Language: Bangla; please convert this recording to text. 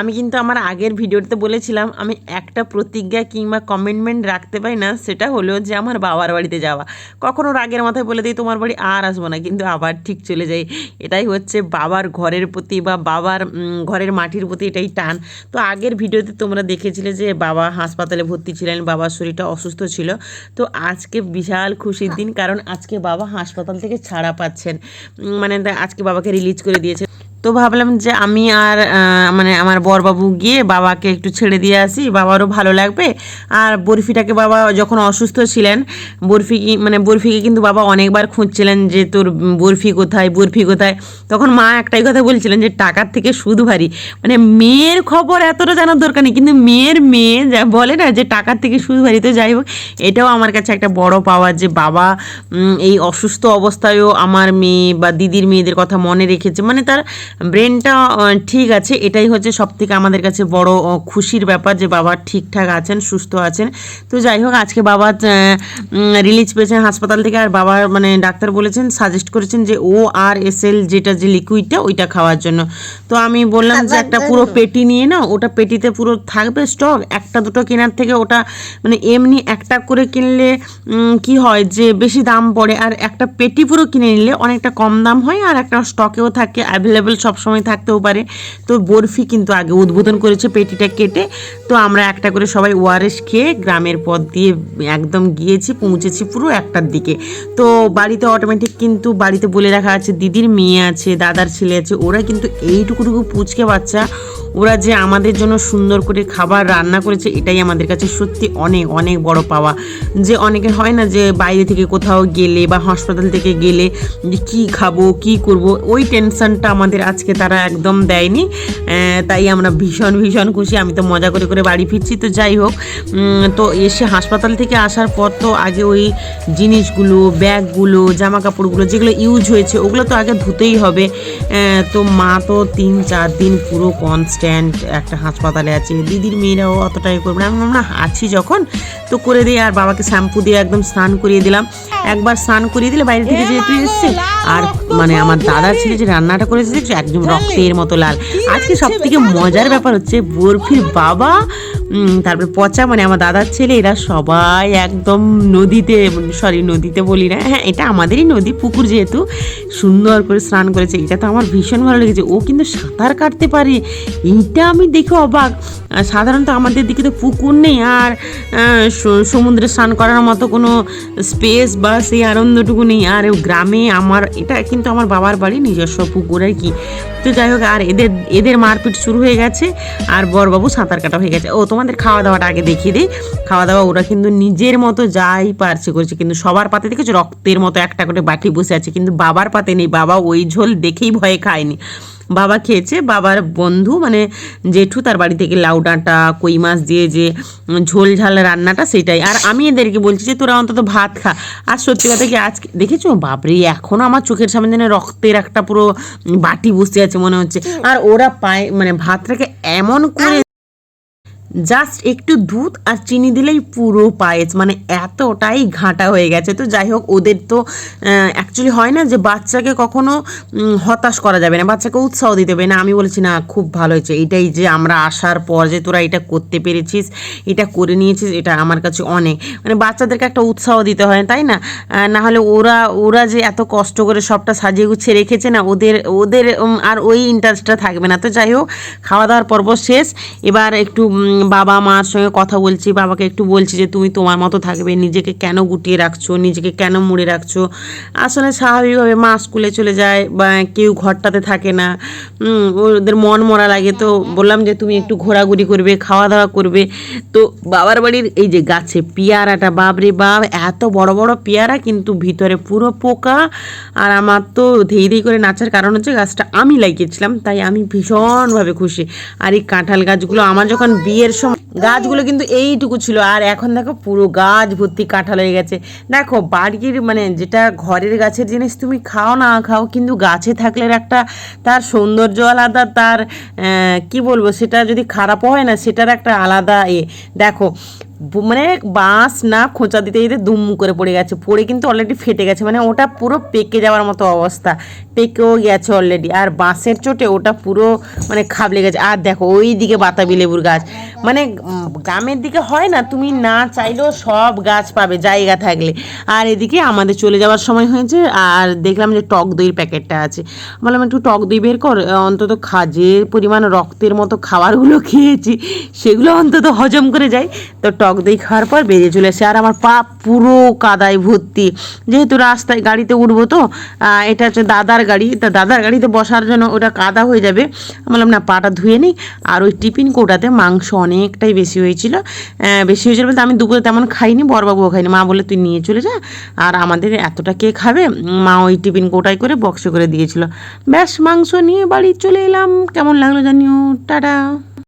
আমি কিন্তু আমার আগের ভিডিওতে বলেছিলাম, আমি একটা প্রতিজ্ঞা কিংবা কমিটমেন্ট রাখতে পারি না, সেটা হলো যে আমার বাবার বাড়িতে যাওয়া। কখনো রাগের মাথায় বলে দিই, তোমার বাড়ি আর আসব না। কিন্তু আবার ঠিক চলে যাই। এটাই হচ্ছে বাবার ঘরের প্রতি বা বাবার ঘরের মাটির প্রতি এটাই টান। তো আগের ভিডিওতে তোমরা দেখেছিলে যে বাবা হাসপাতালে ভর্তি ছিলেন, বাবার শরীরটা অসুস্থ ছিল। তো আজকে বিশাল খুশির দিন, কারণ আজকে বাবা হাসপাতাল থেকে ছাড়া পাচ্ছেন। মানে আজকে বাবাকে রিলিজ করে দিয়েছে। তো ভাবলাম যে আমি আর মানে আমার বরবাবু গিয়ে বাবাকে একটু ছেড়ে দিয়ে আসি, বাবারও ভালো লাগবে। আর বরফিটাকে বাবা যখন অসুস্থ ছিলেন, বরফি মানে বরফিকে কিন্তু বাবা অনেকবার খুঁজছিলেন যে তোর বরফি কোথায় বরফি কোথায়। তখন মা একটাই কথা বলছিলেন যে টাকার থেকে সুদ ভারী। মানে মেয়ের খবর এতটা জানার দরকার নেই, কিন্তু মেয়ের মেয়ে যা বলে না যে টাকার থেকে সুদ ভারী, তো যাই হোক, এটাও আমার কাছে একটা বড় পাওয়া যে বাবা এই অসুস্থ অবস্থায়ও আমার মেয়ে বা দিদির মেয়েদের কথা মনে রেখেছে। মানে তার ব্রেনটা ঠিক আছে। এটাই হচ্ছে সব থেকে আমাদের কাছে বড় খুশির ব্যাপার যে বাবা ঠিকঠাক আছেন সুস্থ আছেন। তো যাই হোক আজকে বাবা রিলিজ পেয়েছেন হাসপাতাল থেকে আর বাবার মানে ডাক্তার বলেছেন সাজেস্ট করেছেন যে ও আর এস এল যেটা যে লিকুইডটা ওইটা খাওয়ার জন্য। তো আমি বললাম যে একটা পুরো পেটি নিয়ে না ওটা পেটিতে পুরো থাকবে স্টক একটা দুটো কেনার থেকে ওটা মানে এমনি একটা করে কিনলে কি হয় যে বেশি দাম পড়ে। আর একটা পেটি পুরো কিনে নিলে অনেকটা কম দাম হয় আর একটা স্টকেও থাকে অ্যাভেলেবেল সবসময় থাকতেও পারে। তো বরফি কিন্তু আগে উদ্বোধন করেছে পেটিটা কেটে। তো আমরা একটা করে সবাই ওয়ারেস খেয়ে গ্রামের পথ দিয়ে একদম গিয়েছি, পৌঁছেছি পুরো একটার দিকে। তো বাড়িতে অটোমেটিক কিন্তু বাড়িতে বলে রাখা আছে, দিদির মেয়ে আছে, দাদার ছেলে আছে, ওরা কিন্তু এইটুকুটুকু পুচকে বাচ্চা ওরা যে আমাদের জন্য সুন্দর করে খাবার রান্না করেছে, এটাই আমাদের কাছে সত্যি অনেক অনেক বড় পাওয়া। যে অনেকের হয় না যে বাইরে থেকে কোথাও গেলে বা হাসপাতাল থেকে গেলে কী খাব, কি করব, ওই টেনশনটা আমাদের আজকে তারা একদম দেয়নি। তাই আমরা ভীষণ ভীষণ খুশি। আমি তো মজা করে করে বাড়ি ফিরছি, তো যাই হোক। তো এসে হাসপাতাল থেকে আসার পর তো আগে ওই জিনিসগুলো, ব্যাগগুলো জামা কাপড়গুলো যেগুলো ইউজ হয়েছে, ওগুলো তো আগে ধুতেই হবে। তো মা তো তিন, চার দিন পুরো কনস্ট্যান্ট একটা হাসপাতালে আছে। দিদির মেয়েরাও অতটাই করবে না। আমি বললাম, না আছি যখন। তো করে দিই আর বাবাকে শ্যাম্পু দিয়ে একদম স্নান করিয়ে দিলাম। একবার স্নান করিয়ে দিলে বাইরে থেকে যেহেতু এসছে আর মানে আমার দাদা ছেলে যে রান্নাটা করেছে একদম রক্তের মতো লাল। আজকে সব থেকে মজার ব্যাপার হচ্ছে বরফির বাবা তারপরে পচা মানে আমার দাদার ছেলে, এরা সবাই একদম নদীতে সরি নদীতে বলি না হ্যাঁ এটা আমাদেরই নদী, পুকুর যেহেতু, সুন্দর করে স্নান করেছে, এটা তো আমার ভীষণ ভালো লেগেছে, ও কিন্তু সাঁতার কাটতে পারে, এইটা আমি দেখে অবাক সাধারণত আমাদের দিকে তো পুকুর নেই, আর সমুদ্রে স্নান করার মতো কোনো স্পেস বা সেই আনন্দটুকু নেই, আর গ্রামে আমার, এটা কিন্তু আমার বাবার বাড়ি, নিজস্ব পুকুর আর কি তো যাই হোক, আর এদের এদের মারপিট শুরু হয়ে গেছে, আর বরবাবু সাঁতার কাটা হয়ে গেছে। ও, তোমাদের খাওয়া দাওয়াটা আগে দেখিয়ে দিই। খাওয়া দাওয়া ওরা কিন্তু নিজের মতো যাই পারছে করছে, কিন্তু সবার পাতে দেখেছ, রক্তের মতো একটা করে বাটি বসে আছে, কিন্তু বাবার পাতে নেই। বাবা ওই ঝোল দেখেই ভয়ে খায়নি। বাবা খেয়েছে বাবার বন্ধু মানে জেঠু তার বাড়ি থেকে লাউ ডাঁটা কই মাছ দিয়ে যে ঝোল ঝাল রান্নাটা সেটাই। আর আমি এদেরকে বলছি যে তোরা অন্তত ভাত খা। আর সত্যি কথা কি আজকে দেখেছ? বাপরে এখনও আমার চোখের সামনে যেন রক্তের একটা পুরো বাটি বসে আছে মনে হচ্ছে। আর ওরা পায় মানে ভাতটাকে এমন করে জাস্ট একটু দুধ আর চিনি দিলেই পুরো পায়েস। মানে এতটাই ঘাঁটা হয়ে গেছে। তো যাই হোক, ওদের তো অ্যাকচুয়ালি হয় না যে বাচ্চাকে কখনো হতাশ করা যাবে না, বাচ্চাকে উৎসাহ দিতে হবে। না, আমি বলেছি, না, খুব ভালো হয়েছে। এটাই যে আমরা আসার পর যে তোরা এটা করতে পেরেছিস, এটা করে নিয়েছিস, এটা আমার কাছে অনেক। মানে বাচ্চাদেরকে একটা উৎসাহ দিতে হয়, তাই না? না হলে ওরা ওরা যে এত কষ্ট করে সবটা সাজিয়ে গুছিয়ে রেখেছে, না, ওদের ওদের আর ওই ইন্টারেস্টটা থাকবে না। তো যাই হোক খাওয়া দাওয়ার পর্ব শেষ। এবার একটু বাবা মার সঙ্গে কথা বলছি, বাবাকে একটু বলছি যে তুমি তোমার মতো থাকবে, নিজেকে কেন গুটিয়ে রাখছো, নিজেকে কেন মুড়ে রাখছো? আসলে স্বাভাবিকভাবে মা স্কুলে চলে যায়, বা কেউ ঘরটাতে থাকে না। ওদের মন মরা লাগে তো। বললাম যে তুমি একটু ঘোরাঘুরি করবে খাওয়া দাওয়া করবে। তো বাবার বাড়ির এই যে গাছে পেয়ারাটা বাবরে বাব এত বড় বড় পেয়ারা কিন্তু ভিতরে পুরো পোকা। আর আমার তো ধেই ধেই করে নাচার কারণ হচ্ছে গাছটা আমি লাগিয়েছিলাম, তাই আমি ভীষণভাবে খুশি। আর এই কাঁঠাল গাছগুলো আমার যখন বিয়ের গাছগুলো কিন্তু এইটুকু ছিল। আর এখন দেখো পুরো গাছ ভর্তি কাঁঠাল হয়ে গেছে। দেখো বাড়ির মানে যেটা ঘরের গাছের জিনিস তুমি খাও না খাও, কিন্তু গাছে থাকলে একটা তার সৌন্দর্য আলাদা, তার কি বলব, সেটা যদি খারাপও হয় না, সেটার একটা আলাদা এ দেখো বু- মানে বাঁশ না খোঁচা দিতে দিতে দুম করে পড়ে গেছে, পড়ে কিন্তু অলরেডি ফেটে গেছে মানে ওটা পুরো পেকে যাওয়ার মতো অবস্থা, পেকেও গেছে অলরেডি আর বাঁশের চোটে ওটা পুরো মানে খাবলে গেছে, আর দেখো ওই দিকে বাতাবি লেবুর গাছ মানে গ্রামের দিকে হয় না, তুমি না চাইলেও সব গাছ পাবে, জায়গা থাকলে, আর এদিকে আমাদের চলে যাওয়ার সময় হয়েছে, আর দেখলাম যে টক দইয়ের প্যাকেটটা আছে বললাম, একটু টক দই বের কর অন্তত খা যে পরিমাণ রক্তের মতো খাবারগুলো খেয়েছি, সেগুলো অন্তত হজম করে যায় তো টক দই খাওয়ার পর বেরিয়ে চলে আসে। আর আমার পা পুরো কাদায় ভর্তি। যেহেতু রাস্তায় গাড়িতে উঠবো তো এটা হচ্ছে দাদার গাড়ি। তা দাদার গাড়িতে বসার জন্য ওটা কাদা হয়ে যাবে। বললাম, না, পাটা ধুয়ে নিই। আর ওই টিফিন কোটাতে মাংস অনেকটাই বেশি হয়েছিল। বেশি হয়েছিল বলতে আমি দুপুরে তেমন খাইনি, বরবাবুও খাইনি। মা বলে তুই নিয়ে চলে যা। আর আমাদের এতটা কে খাবে? মা ওই টিফিন কোটায় করে বক্সে করে দিয়েছিল। ব্যাস, মাংস নিয়ে বাড়ি চলে এলাম। কেমন লাগল জানিও। টাটা।